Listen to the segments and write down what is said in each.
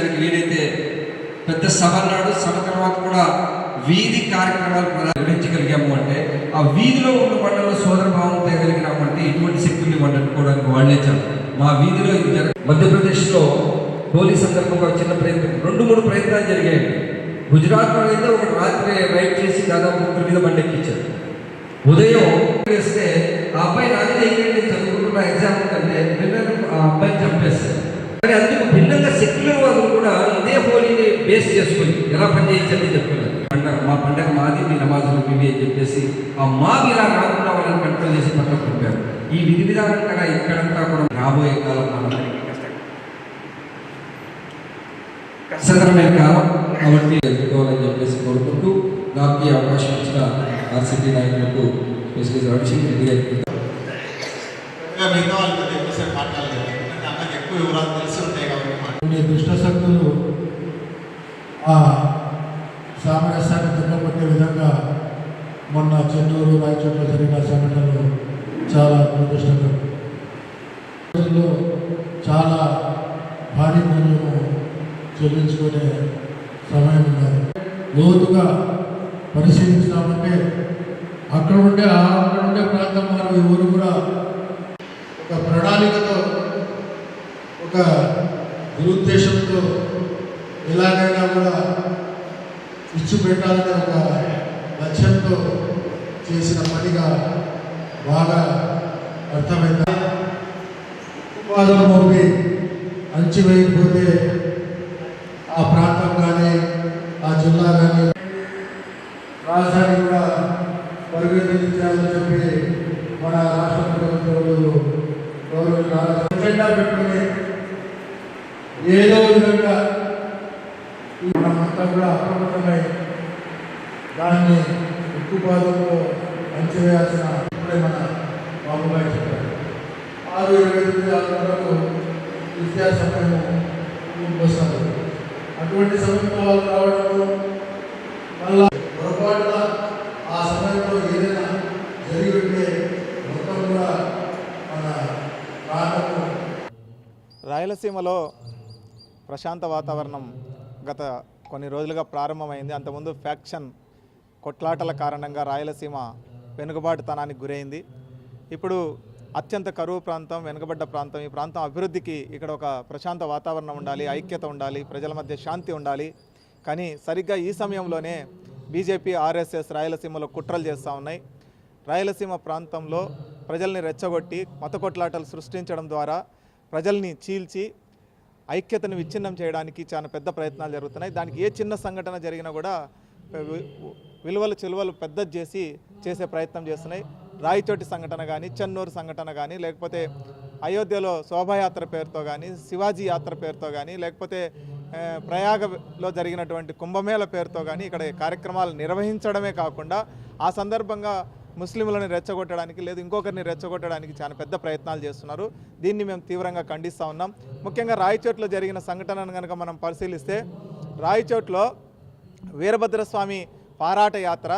వీలైతే పెద్ద సభ నాడు సభ తర్వాత కూడా వీధి కార్యక్రమాలు నిర్వహించగలిగాము అంటే ఆ వీధిలో ఉన్న వాళ్ళలో సోదర భావం తేగలిగినామంటే ఇటువంటి శక్తుల్ని వాళ్ళు అనుకోవడానికి వాళ్ళే చాలు. మా వీధిలో ఇది జరగ మధ్యప్రదేశ్లో హోలీ సందర్భంగా చిన్న ప్రయత్నం రెండు మూడు ప్రయత్నాలు జరిగాయి. గుజరాత్లో అయితే ఒక రాత్రి రైడ్ చేసి దాదాపు ముగ్గురు మీద బండెక్కించారు ఉదయం వేస్తే బేస్ చేసుకుని ఎలా పనిచేయించని చెప్తున్నారు పండగ మా పండగ మాది మీ నమాజులు మీవి అని చెప్పేసి ఆ మాది ఇలా రాకుండా వాళ్ళని కంట్రోల్ చేసి పక్కన పంపారు. ఈ విధి విధానం కన్నా ఇక్కడంతా కూడా రాబోయే కాలం మనందరికీ కష్టతరమైన కాలం కాబట్టి ఎదుర్కోవాలని చెప్పేసి కోరుకుంటూ నాకు ఈ అవకాశం ఇచ్చిన ఆర్సిటీ నాయకులకు రవిశంకర్ రెడ్డి గారికి మిగతా ఎక్కువసేపు మాట్లాడలేదు. ఎందుకంటే ఎక్కువ వివరాలు తెలిసి ఉంటాయి కాబట్టి దుష్టశక్తులు ఆ సామరస్యాన్ని దున్నపట్టే విధంగా మొన్న చెన్నూరు రాయచోట్ల జరిగిన సంఘటనలు చాలా దురదృష్టకరం. రోజుల్లో చాలా భారీ మూల్యము చెల్లించుకునే సమయం ఉన్నది. లోతుగా పరిశీలించామంటే అక్కడ ఉండే ఆ అక్కడ ఉండే ప్రాంతం వారు ఎవరు కూడా ఒక ప్రణాళికతో ఒక దురుద్దేశంతో ఎలాగైనా కూడా ఇచ్చు ఒక లక్ష్యంతో చేసిన పనిగా బాగా అర్థమైంది. ఉపాధులు మోపి అంచివేయకపోతే ఆ ప్రాంతం కానీ ఆ జిల్లా కానీ రాజధాని కూడా పరిగెత్తించాలని చెప్పి మన రాష్ట్ర ప్రభుత్వాలు గౌరవ ఎజెండా పెట్టుకుని ఏదో విధంగా మనమంతా కూడా అప్రమత్తమై దాన్ని ఉక్కుపాదంలో అంచివేయాల్సిన ఇప్పుడే మన బాబుగారు చెప్పారు ఆరు ఇరవై తొమ్మిది ఆరు వరకు విద్యా సమయం వస్తారు అటువంటి సమయంలో వాళ్ళు రావడము మళ్ళా పొరపాటున ఆ సమయంలో ఏదైనా జరిగి ఉంటే మొత్తం కూడా మన ప్రాంతము రాయలసీమలో ప్రశాంత వాతావరణం గత కొన్ని రోజులుగా ప్రారంభమైంది. అంతకుముందు ఫ్యాక్షన్ కొట్లాటల కారణంగా రాయలసీమ వెనుకబాటుతనానికి గురైంది. ఇప్పుడు అత్యంత కరువు ప్రాంతం వెనుకబడ్డ ప్రాంతం. ఈ ప్రాంతం అభివృద్ధికి ఇక్కడ ఒక ప్రశాంత వాతావరణం ఉండాలి ఐక్యత ఉండాలి ప్రజల మధ్య శాంతి ఉండాలి. కానీ సరిగ్గా ఈ సమయంలోనే బీజేపీ ఆర్ఎస్ఎస్ రాయలసీమలో కుట్రలు చేస్తూ ఉన్నాయి. రాయలసీమ ప్రాంతంలో ప్రజల్ని రెచ్చగొట్టి మత కొట్లాటలు సృష్టించడం ద్వారా ప్రజల్ని చీల్చి ఐక్యతను విచ్ఛిన్నం చేయడానికి చాలా పెద్ద ప్రయత్నాలు జరుగుతున్నాయి. దానికి ఏ చిన్న సంఘటన జరిగినా కూడా విలువలు చిలువలు పెద్దది చేసి చేసే ప్రయత్నం చేస్తున్నాయి. రాయచోటి సంఘటన కానీ చెన్నూరు సంఘటన కానీ లేకపోతే అయోధ్యలో శోభాయాత్ర పేరుతో కానీ శివాజీ యాత్ర పేరుతో కానీ లేకపోతే ప్రయాగలో జరిగినటువంటి కుంభమేళ పేరుతో కానీ ఇక్కడ కార్యక్రమాలు నిర్వహించడమే కాకుండా ఆ సందర్భంగా ముస్లింలను రెచ్చగొట్టడానికి లేదు ఇంకొకరిని రెచ్చగొట్టడానికి చాలా పెద్ద ప్రయత్నాలు చేస్తున్నారు. దీన్ని మేము తీవ్రంగా ఖండిస్తూ ఉన్నాం. ముఖ్యంగా రాయచోట్లో జరిగిన సంఘటనను కనుక మనం పరిశీలిస్తే రాయచోట్లో వీరభద్రస్వామి పారాట యాత్ర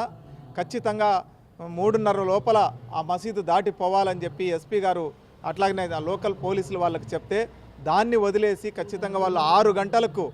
ఖచ్చితంగా మూడున్నర లోపల ఆ మసీదు దాటిపోవాలని చెప్పి ఎస్పీ గారు అట్లాగనే లోకల్ పోలీసులు వాళ్ళకి చెప్తే దాన్ని వదిలేసి ఖచ్చితంగా వాళ్ళు ఆరు గంటలకు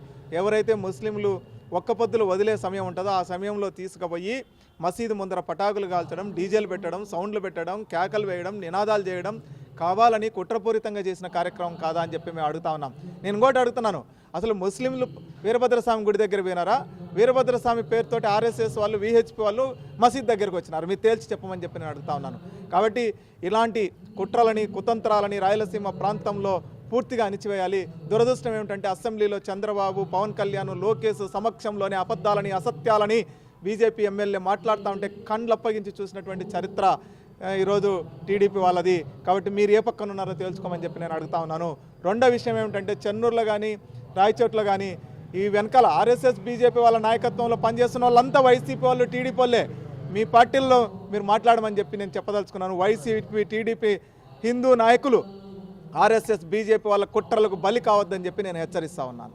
ఎవరైతే ముస్లింలు ఒక్క పొద్దులు వదిలే సమయం ఉంటుందో ఆ సమయంలో తీసుకుపోయి మసీదు ముందర పటాకులు కాల్చడం డీజేలు పెట్టడం సౌండ్లు పెట్టడం కేకలు వేయడం నినాదాలు చేయడం కావాలని కుట్రపూరితంగా చేసిన కార్యక్రమం కాదా అని చెప్పి మేము అడుగుతా ఉన్నాం. నేను ఇంకోటి అడుగుతున్నాను. అసలు ముస్లింలు వీరభద్రస్వామి గుడి దగ్గర పోయినారా? వీరభద్రస్వామి పేరుతోటి ఆర్ఎస్ఎస్ వాళ్ళు విహెచ్పి వాళ్ళు మసీద్ దగ్గరకు వచ్చినారు. మీరు తేల్చి చెప్పమని చెప్పి నేను అడుగుతా ఉన్నాను. కాబట్టి ఇలాంటి కుట్రలని కుతంత్రాలని రాయలసీమ ప్రాంతంలో పూర్తిగా అణిచివేయాలి. దురదృష్టం ఏమిటంటే అసెంబ్లీలో చంద్రబాబు పవన్ కళ్యాణ్ లోకేష్ సమక్షంలోనే అబద్ధాలని అసత్యాలని బీజేపీ ఎమ్మెల్యే మాట్లాడుతూ ఉంటే కండ్లప్పగించి చూసినటువంటి చరిత్ర ఈరోజు టీడీపీ వాళ్ళది. కాబట్టి మీరు ఏ పక్కన ఉన్నారో తెలుసుకోమని చెప్పి నేను అడుగుతా ఉన్నాను. రెండో విషయం ఏమిటంటే చెన్నూరులో కానీ రాయచోట్లో కానీ ఈ వెనకాల ఆర్ఎస్ఎస్ బీజేపీ వాళ్ళ నాయకత్వంలో పనిచేస్తున్న వాళ్ళంతా వైసీపీ వాళ్ళు టీడీపీ వాళ్ళే. మీ పార్టీల్లో మీరు మాట్లాడమని చెప్పి నేను చెప్పదలుచుకున్నాను. వైసీపీ టీడీపీ హిందూ నాయకులు ఆర్ఎస్ఎస్ బీజేపీ వాళ్ళ కుట్రలకు బలి కావద్దని చెప్పి నేను హెచ్చరిస్తా ఉన్నాను.